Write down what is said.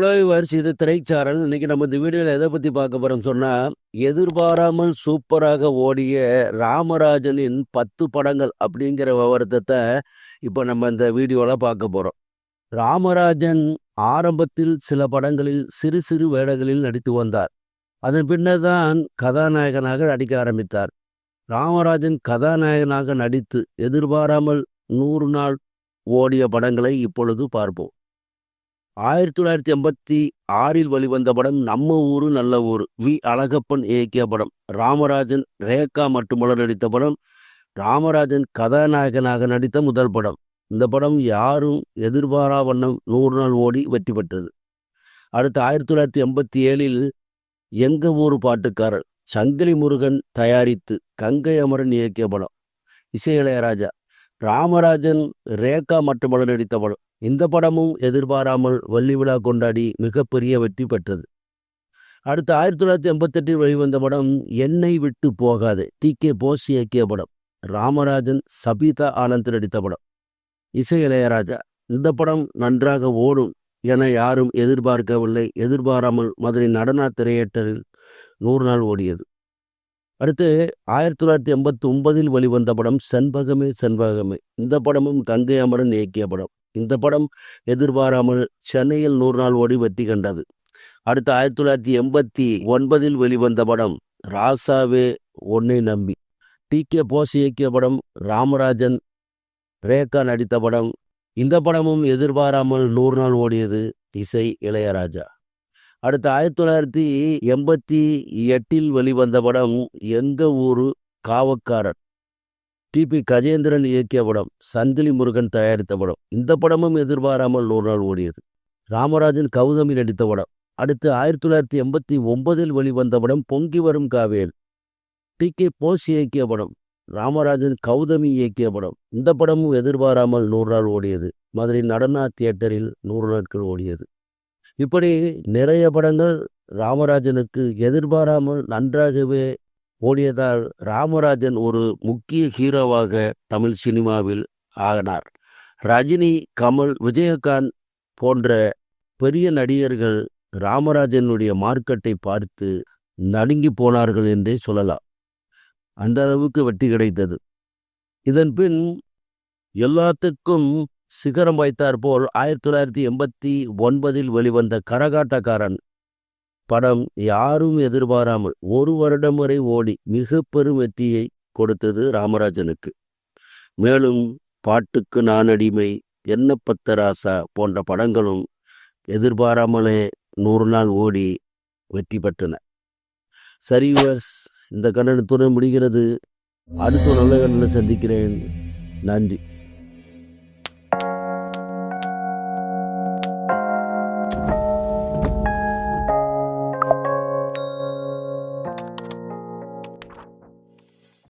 Hello வரிசை இது திரைச்சாரல்? இன்னைக்கு நம்ம இந்த வீடியோவில் எதை பற்றி பார்க்க போகிறோம் சொன்னால் எதிர்பாராமல் சூப்பராக ஓடிய ராமராஜனின் பத்து படங்கள் அப்படிங்கிற விவரத்தை இப்போ நம்ம இந்த வீடியோவில் பார்க்க போகிறோம் ராமராஜன் ஆரம்பத்தில் சில படங்களில் சிறு சிறு வேடங்களில் நடித்து வந்தார். அதன் பின்னர் தான் கதாநாயகனாக நடிக்க ஆரம்பித்தார். ராமராஜன் கதாநாயகனாக நடித்து எதிர்பாராமல் நூறு நாள் ஓடிய படங்களை இப்பொழுது பார்ப்போம். ஆயிரத்தி தொள்ளாயிரத்தி எண்பத்தி ஆறில் வெளிவந்த படம் நம்ம ஊரு நல்ல ஊர். வி. அழகப்பன் இயக்கிய படம். ராமராஜன் ரேகா மட்டுமல்ல நடித்த படம். ராமராஜன் கதாநாயகனாக நடித்த முதல் படம். இந்த படம் யாரும் எதிர்பாரா வண்ணம் நூறு நாள் ஓடி வெற்றி பெற்றது. அடுத்து ஆயிரத்தி தொள்ளாயிரத்தி எண்பத்தி ஏழில் எங்க ஊர் பாட்டுக்காரர் சங்கிலி முருகன் தயாரித்து கங்கை அமரன் இயக்கிய படம். இசை இளையராஜா ராமராஜன் ரேகா மட்டுமல்ல நடித்த படம். இந்த படமும் எதிர்பாராமல் வள்ளி விழா கொண்டாடி மிகப்பெரிய வெற்றி பெற்றது. அடுத்து ஆயிரத்தி தொள்ளாயிரத்தி எண்பத்தெட்டில் வெளிவந்த படம் என்னை விட்டு போகாது டி. கே. போஸ் இயக்கிய படம். ராமராஜன் சபிதா ஆனந்த் நடித்த படம். இசை இளையராஜா இந்த படம் நன்றாக ஓடும் என யாரும் எதிர்பார்க்கவில்லை. எதிர்பாராமல் மதுரை நடனா திரையேட்டரில் நூறு நாள் ஓடியது. அடுத்து ஆயிரத்தி தொள்ளாயிரத்தி எண்பத்தி ஒன்பதில் வெளிவந்த படம் செண்பகமே செண்பகமே. இந்த படமும் கங்கை அமரன் இயக்கிய படம். இந்த படம் எதிர்பாராமல் சென்னையில் நூறு நாள் ஓடி வெற்றி கண்டது. அடுத்து ஆயிரத்தி தொள்ளாயிரத்தி எண்பத்தி ஒன்பதில் வெளிவந்த படம் ராசாவே ஒன்னை நம்பி. டி. கே. போஸ் இயக்கிய படம் ராமராஜன் ரேகா நடித்த படம். இந்த படமும் எதிர்பாராமல் நூறு நாள் ஓடியது இசை இளையராஜா. அடுத்து ஆயிரத்தி தொள்ளாயிரத்தி எண்பத்தி எட்டில் வெளிவந்த படம் எங்க ஊரு காவக்காரன் டிபி கஜேந்திரன் இயக்கிய படம் சங்கிலி முருகன் தயாரித்த படம். இந்த படமும் எதிர்பாராமல் நூறு நாள் ஓடியது. ராமராஜன் கௌதமி நடித்த படம். அடுத்து ஆயிரத்தி தொள்ளாயிரத்தி எண்பத்தி ஒன்பதில் வெளிவந்த படம் பொங்கி வரும் காவேல் டி. கே. போஸ் இயக்கிய படம். ராமராஜன் கௌதமி இயக்கிய படம். இந்த படமும் எதிர்பாராமல் நூறு நாள் ஓடியது. மதுரை நடனா தியேட்டரில் நூறு நாட்கள் ஓடியது. இப்படி நிறைய படங்கள் ராமராஜனுக்கு எதிர்பாராமல் நன்றாகவே ஓடியதால் ராமராஜன் ஒரு முக்கிய ஹீரோவாக தமிழ் சினிமாவில் ஆகினார் ரஜினி கமல் விஜயகாந்த் போன்ற பெரிய நடிகர்கள் ராமராஜனுடைய மார்க்கெட்டை பார்த்து நடுங்கி போனார்கள் என்றே சொல்லலாம். அந்த அளவுக்கு வெற்றி கிடைத்தது. இதன் பின் எல்லாத்துக்கும் சிகரம் வைத்தார் போல் ஆயிரத்தி தொள்ளாயிரத்தி எண்பத்தி ஒன்பதில் வெளிவந்த கரகாட்டக்காரன் படம் யாரும் எதிர்பாராமல் ஒரு வருடம் வரை ஓடி மிக பெரும் வெற்றியை கொடுத்தது ராமராஜனுக்கு. மேலும் பாட்டுக்கு நான் அடிமை என்ன பத்தராசா போன்ற படங்களும் எதிர்பாராமலே நூறு நாள் ஓடி வெற்றி பெற்றன. சரிவர்ஸ் இந்த கண்ணனத்துடன் முடிகிறது. அடுத்த நல்ல கண்ணனை சந்திக்கிறேன். நன்றி.